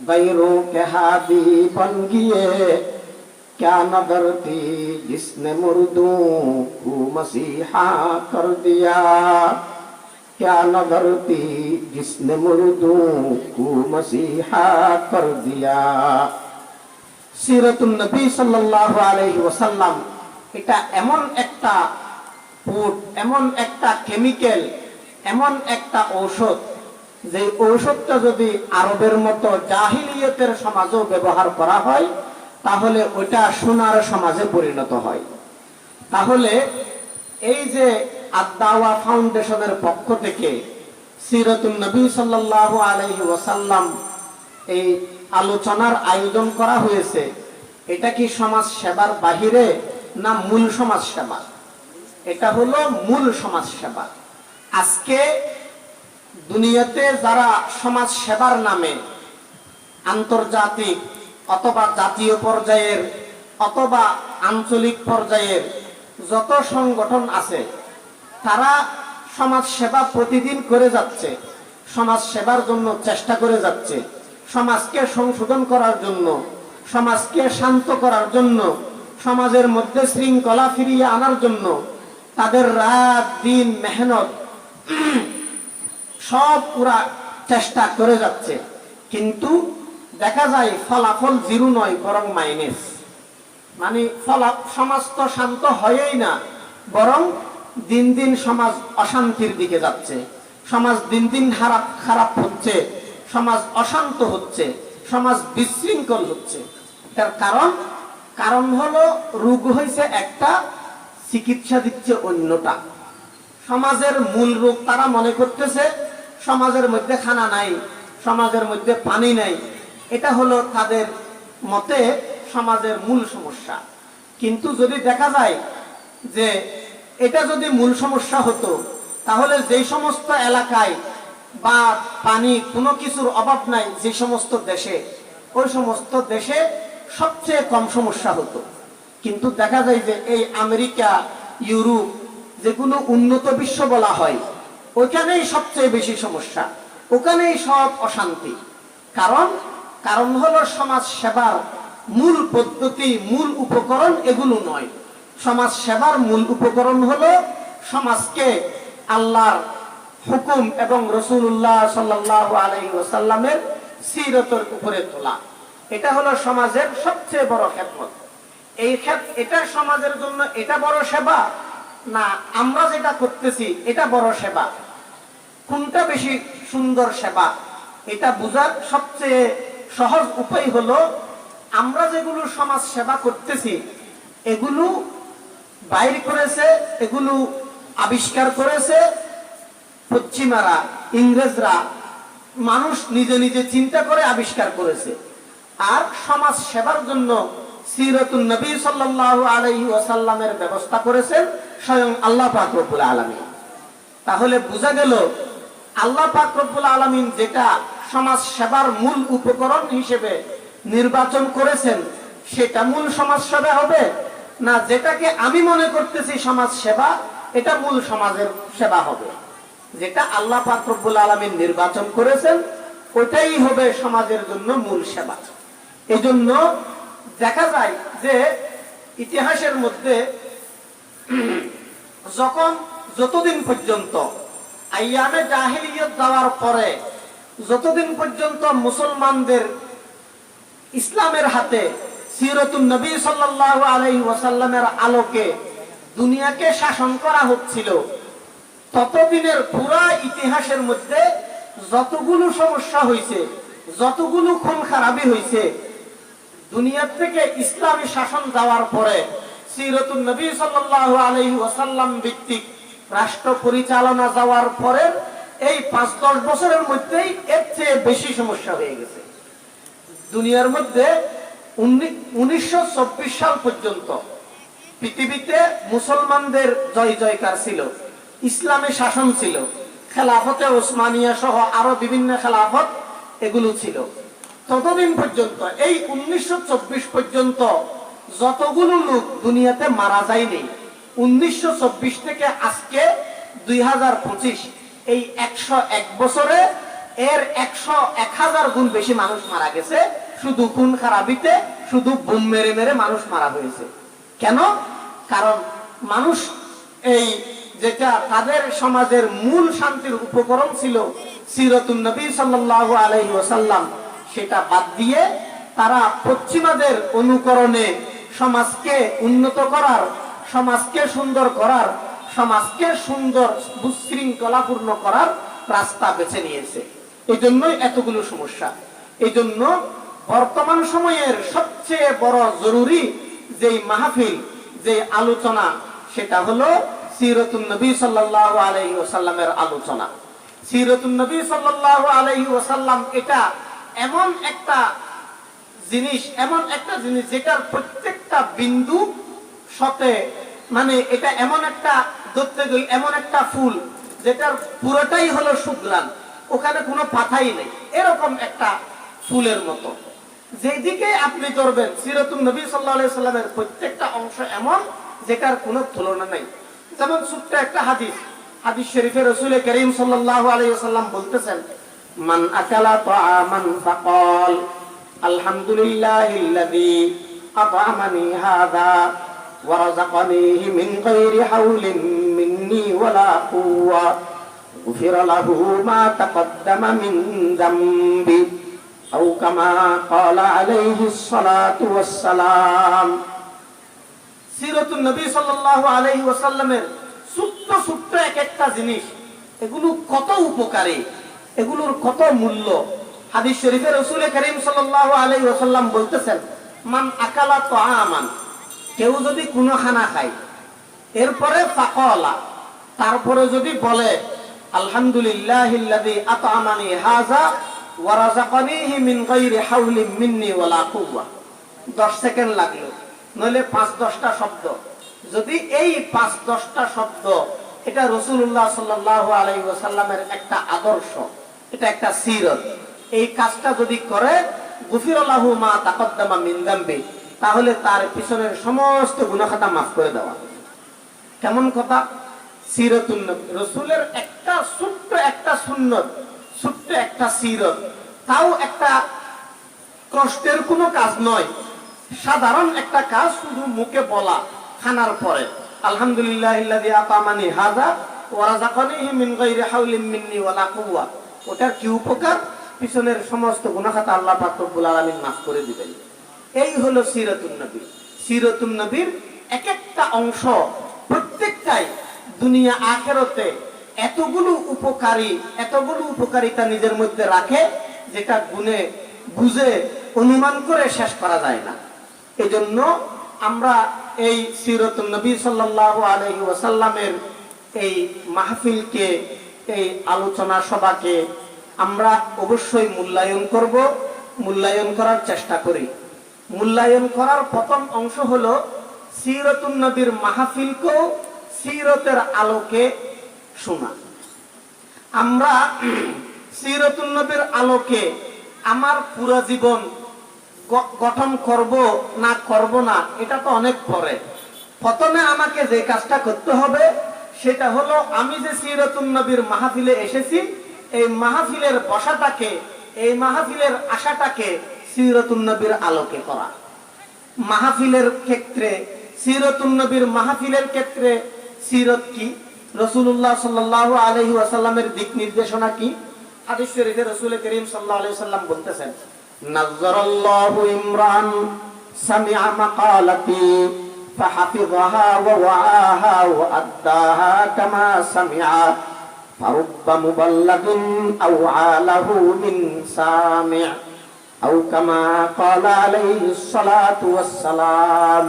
गैरों के हादी बन गए क्या नजर थी जिसने मुर्दों को मसीहा कर दिया क्या नजर थी जिसने मुर्दों को मसीहा कर दिया সিরাতুন নবী সাল্লাল্লাহু আলাইহি ওয়াসাল্লাম এটা এমন একটা ফুড এমন একটা কেমিক্যাল এমন একটা ঔষধ যে ঔষধটা যদি আরবের মতো জাহিলিয়তের সমাজেও ব্যবহার করা হয়, তাহলে ওইটা সোনার সমাজে পরিণত হয়। তাহলে এই যে আদাওয়া ফাউন্ডেশনের পক্ষ থেকে সিরাতুন নবী সাল্লাল্লাহু আলাইহি ওসাল্লাম এই আলোচনার আয়োজন করা হয়েছে, এটা কি সমাজ সেবার বাহিরে না মূল সমাজ সেবা এটা হলো মূল সমাজ সেবা আজকে দুনিয়াতে যারা সমাজ সেবার নামে, আন্তর্জাতিক অথবা জাতীয় পর্যায়ের অথবা আঞ্চলিক পর্যায়ের যত সংগঠন আছে, তারা সমাজ সেবা প্রতিদিন করে যাচ্ছে, সমাজ সেবার জন্য চেষ্টা করে যাচ্ছে, সমাজকে সংশোধন করার জন্য, সমাজকে শান্ত করার জন্য, সমাজের মধ্যে শৃঙ্খলা ফিরিয়ে আনার জন্য তাদের রাত, দিন, মেহনত সব পুরা চেষ্টা করে যাচ্ছে। কিন্তু দেখা যায় ফলাফল জিরো নয়, বরং মাইনাস। মানে ফলা, সমাজ তো শান্ত হয়ই না, বরং দিন দিন সমাজ অশান্তির দিকে যাচ্ছে। সমাজ দিন দিন খারাপ খারাপ হচ্ছে, সমাজ অশান্ত হচ্ছে, সমাজ বিশৃঙ্খল হচ্ছে। তার কারণ কারণ হলো রোগ হয়েছে একটা, চিকিৎসা দিচ্ছে অন্যটা। সমাজের মূল রোগ তারা মনে করতেছে সমাজের মধ্যে খানা নাই, সমাজের মধ্যে পানি নাই। এটা হলো তাদের মতে সমাজের মূল সমস্যা। কিন্তু যদি দেখা যায় যে এটা যদি মূল সমস্যা হতো, তাহলে যে সমস্ত এলাকায় বা পানি কোনো কিছুর অভাব নাই যে সমস্ত দেশে, ওই সমস্ত দেশে সবচেয়ে কম সমস্যা হতো। কিন্তু দেখা যায় যে এই আমেরিকা, ইউরোপ, যেগুলো উন্নত বিশ্ব বলা হয় ওইখানেই সবচেয়ে বেশি সমস্যা। ওখানেই সব অশান্তি। কারণ কারণ হলো সমাজ সেবার মূল পদ্ধতি, মূল উপকরণ এগুলো নয়। সমাজ সেবার মূল উপকরণ হলো সমাজকে আল্লাহর হুকুম এবং রসুল্লাহ সাল্লাহ আলহি ওসাল্লামের সিরতের উপরে তোলা। এটা হলো সমাজের সবচেয়ে বড় খেদমত। এই ক্ষেত- এটা সমাজের জন্য এটা বড় সেবা? না, আমরা যেটা করতেছি, এটা বড় সেবা। কোনটা বেশি সুন্দর সেবা? এটা বোঝার সবচেয়ে সহজ উপায় হলো, আমরা যেগুলো সমাজ সেবা করতেছি, এগুলো বাইর করেছে, এগুলো আবিষ্কার করেছে পশ্চিমারা, ইংরেজরা, মানুষ নিজে নিজে চিন্তা করে আবিষ্কার করেছে। আর সমাজ সেবার জন্য সিরতুন নবী আলাইহি ওয়াসাল্লামের ব্যবস্থা করেছেন স্বয়ং আল্লাহ পাক রব্বুল আলামিন। তাহলে বোঝা গেল আল্লাহ পাক আলামিন যেটা সমাজ সেবার মূল উপকরণ হিসেবে নির্বাচন করেছেন, সেটা মূল সমাজ সেবা হবে? না, যেটাকে আমি মনে করতেছি সমাজ সেবা, এটা মূল সমাজের সেবা হবে। যেটা আল্লাহ পাক আলামিন নির্বাচন করেছেন, ওইটাই হবে সমাজের জন্য মূল সেবা। এজন্য দেখা যায় যে ইতিহাসের মধ্যে যখন যতদিন পর্যন্ত আইয়ামে জাহিলিয়ত যাওয়ার পরে যতদিন পর্যন্ত মুসলমানদের ইসলামের হাতে সিরতুন নবী সাল্লাল্লাহু আলাইহি ওয়াসাল্লামের আলোকে দুনিয়াকে শাসন করা হচ্ছিল, ততদিনের পুরা ইতিহাসের মধ্যে যতগুলো সমস্যা হয়েছে যতগুলো খুন খারাপি হয়েছে দুনিয়ার থেকে ইসলামী শাসন যাওয়ার পরে সিরতুন নবী সাল্লাল্লাহু আলাইহি ওয়াসাল্লাম ভিত্তিক রাষ্ট্র পরিচালনা যাওয়ার পরে এই পাঁচ দশ বছরের মধ্যেই এর চেয়ে বেশি সমস্যা হয়ে গেছে। দুনিয়ার মধ্যে উনিশশো সাল পর্যন্ত পৃথিবীতে মুসলমানদের জয় জয়কার ছিল, ইসলামী শাসন ছিল, খেলাফতে ওসমানিয়া সহ আরও বিভিন্ন খেলাফত এগুলো ছিল। ততদিন পর্যন্ত, এই উনিশশো চব্বিশ পর্যন্ত যতগুলো লোক দুনিয়াতে মারা যায়নি উনিশশো থেকে আজকে দুই হাজার পঁচিশ। এই একশো এক বছরে এর একশো এক হাজার গুণ বেশি মানুষ মারা গেছে। শুধু খুন খারাপিতে, শুধু বুম মেরে মেরে মানুষ মারা হয়েছে। কেন? কারণ মানুষ এই যেটা তাদের সমাজের মূল শান্তির উপকরণ ছিল সিরতুন নবী সাল্লাল্লাহু আলাইহি ওয়াসাল্লাম, সেটা বাদ দিয়ে তারা পশ্চিমাদের অনুকরণে সমাজকে উন্নত করার সমাজকে সুন্দর করার, সমাজকে সুন্দর বিশৃঙ্খলাপূর্ণ করার রাস্তা বেছে নিয়েছে। এই জন্যই এতগুলো সমস্যা। এই জন্য বর্তমান সময়ের সবচেয়ে বড় জরুরি যেই মাহফিল যে আলোচনা, সেটা হলো সিরতুন নবী সাল্লাল্লাহু আলাইহি ওয়াসাল্লামের আলোচনা। সিরতুন নবী সাল্লাল্লাহু আলাইহি ওয়াসাল্লাম এটা এমন একটা জিনিস, এমন একটা জিনিস যেটার প্রত্যেকটা বিন্দু সাথে মানে এটা এমন একটা ধরতে গেলে এমন একটা ফুল, যেটার পুরোটাই হলো সুগ্রান ওখানে কোনো পাতাই নেই। এরকম একটা ফুলের মতো। যেদিকে আপনি ধরবেন সিরতুল নবী সাল্লাহ আলাইহি সাল্লামের প্রত্যেকটা অংশ এমন, যেটার কোনো তুলনা নেই। যেমন ছোট্ট একটা হাদিস হাদিস শরীফে রসুল করিম সাল্লাল্লাহু আলাইহি সাল্লাম বলতেছেন, মান আকালা তাআমান ফাকাল, আলহামদুলিল্লাহিল্লাযী আত'আমানি হাযা। ورزقنيه من غير حول مني ولا قوة غفر له ما تقدم من ذنبه أو كما قال عليه الصلاة والسلام সিরতুল নবী সাল্লাল্লাহু আলাইহি ওয়াসাল্লামের ছোট্ট ছোট্ট এক একটা জিনিস এগুলো কত উপকারী এগুলোর কত মূল্য হাদিস শরীফে রসুল করিম সাল্লাল্লাহু আলাইহি ওয়াসাল্লাম বলতেছেন মান আকালা তাআমান কেউ যদি কোনো খানা খায়, এরপরে ফাকলা, তারপরে যদি বলে হাযা ওয়া রাযাকানিহি মিন গায়রি হাওলিন মিন্নি ওয়ালা কুওয়া। 10 সেকেন্ড লাগল, নইলে 5 10টা শব্দ। যদি এই 5 10টা শব্দ, এটা রাসূলুল্লাহ সাল্লাল্লাহু আলাইহি একটা আদর্শ, এটা একটা সিরত। এই কাজটা যদি করে গুফিরাল্লাহু মা তাকদ্দামা মিন তাহলে তার পিছনের সমস্ত গুনাখাতা মাফ করে দেওয়া। কেমন কথা? একটা ছোট্ট একটা ছোট্ট একটা তাও একটা কষ্টের কোনো কাজ নয়। সাধারণ একটা কাজ শুধু মুখে বলা, খানার পরে। ওটার কি উপকার? পিছনের সমস্ত গুনাহ আল্লাহ পাক আলামিন মাফ করে দিবেন। এই হলো সিরাতুন নবী। সিরাতুন নবীর এক একটা অংশ প্রত্যেকটাই দুনিয়া আখেরতে এতগুলো উপকারী, এতগুলো উপকারিতা নিজের মধ্যে রাখে যেটা গুনে, বুঝে, অনুমান করে শেষ করা যায় না। এজন্য আমরা এই সিরতুন নবী সাল্লাল্লাহু আলাইহি ওয়াসাল্লামের এই মাহফিলকে, এই আলোচনা সভাকে আমরা অবশ্যই মূল্যায়ন করব, মূল্যায়ন করার চেষ্টা করি। মূল্যায়ন করার প্রথম অংশ হলো সিরতুন নবীর মাহফিলকেও সিরতের আলোকে শোনা। আমরা সিরতুন নবীর আলোকে আমার পুরো জীবন গঠন করব না করব না, এটা তো অনেক পরে। প্রথমে আমাকে যে কাজটা করতে হবে, সেটা হলো আমি যে সিরতুন নবীর মাহফিলে এসেছি, এই মাহফিলের বসাটাকে, এই মাহফিলের আশাটাকে সিরতুন নবীর আলোকে করা মাহফিলের ক্ষেত্রে সিরতুন নবীর মাহফিলের ক্ষেত্রে সিরত কি রসুল্লাহ সাল্লাহ আলহি ওয়াসাল্লামের দিক নির্দেশনা কি হাদিস শরীফে রসুল করিম সাল্লাহ আলাইহি সাল্লাম বলতেছেন নাজ্জারাল্লাহু ইমরান সামিআ মাকালাতি فحفظها ووعاها وأداها كما سمع فرب مبلغ أوعى له من سامع আও কামা ক্বালা আলাইহি সালাতু ওয়াসসালাম।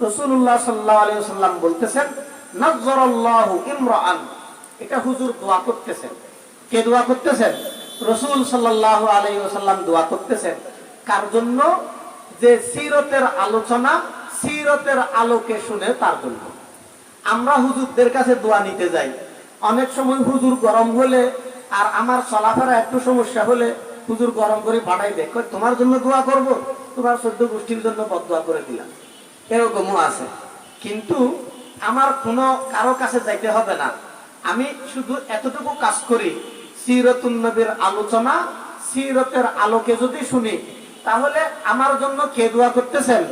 রাসূলুল্লাহ সাল্লাল্লাহু আলাইহি ওয়াসাল্লাম বলতেছেন নাযরাল্লাহু এটা হুজুর দোয়া করতেছেন। কে করতেছেন? রসুল সাল্লাহ আলাই ওসাল্লাম দোয়া করতেছেন। কার জন্য? যে সিরতের আলোচনা সিরতের আলোকে শুনে তার জন্য। আমরা হুজুরদের কাছে দোয়া নিতে যাই। অনেক সময় হুজুর গরম হলে আর আমার চলাফেরা একটু সমস্যা হলে হুজুর গরম করে পাঠাই কয়, তোমার জন্য দোয়া করব? তোমার সদ্য গোষ্ঠীর জন্য বদোয়া করে দিলাম। এরকমও আছে। কিন্তু আমার কোনো কারও কাছে যাইতে হবে না। আমি শুধু এতটুকু কাজ করি সিরতুন নবীর আলোচনা সিরতের আলোকে যদি শুনি তাহলে আমার জন্য কে দোয়া করতেছেন?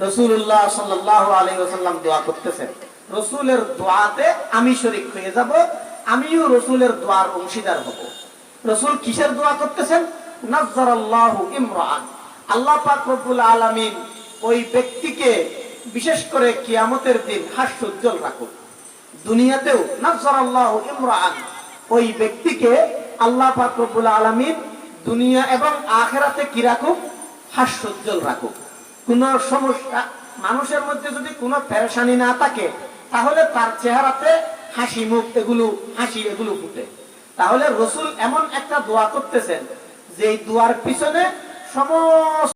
রসুল্লাহ সাল্লাহ আলী ওসাল্লাম দোয়া করতেছেন। রসুলের দোয়াতে আমি শরিক হয়ে যাব আমিও রসুলের দোয়ার অংশীদার হব। রসুল কিসের দোয়া করতেছেন? নাজ্জারাল্লাহু ইমরান। আল্লাহ পাক রব্বুল আলামিন ওই ব্যক্তিকে বিশেষ করে কিয়ামতের দিন হাস্যোজ্জ্বল রাখুন। দুনিয়াতেও নাজ্জারাল্লাহু ইমরান ওই ব্যক্তিকে আল্লাহ পাক রব্বুল আলামিন দুনিয়া এবং আখেরাতে কি রাখুক? হাস্যোজ্জ্বল রাখুক। কোন সমস্যা, মানুষের মধ্যে যদি কোনো পেরেশানি না থাকে, তাহলে তার চেহারাতে হাসি মুখ, এগুলো হাসি, এগুলো ফুটে। তাহলে রসুল এমন একটা দোয়া করতেছেন যে দোয়ার পিছনে সমস্ত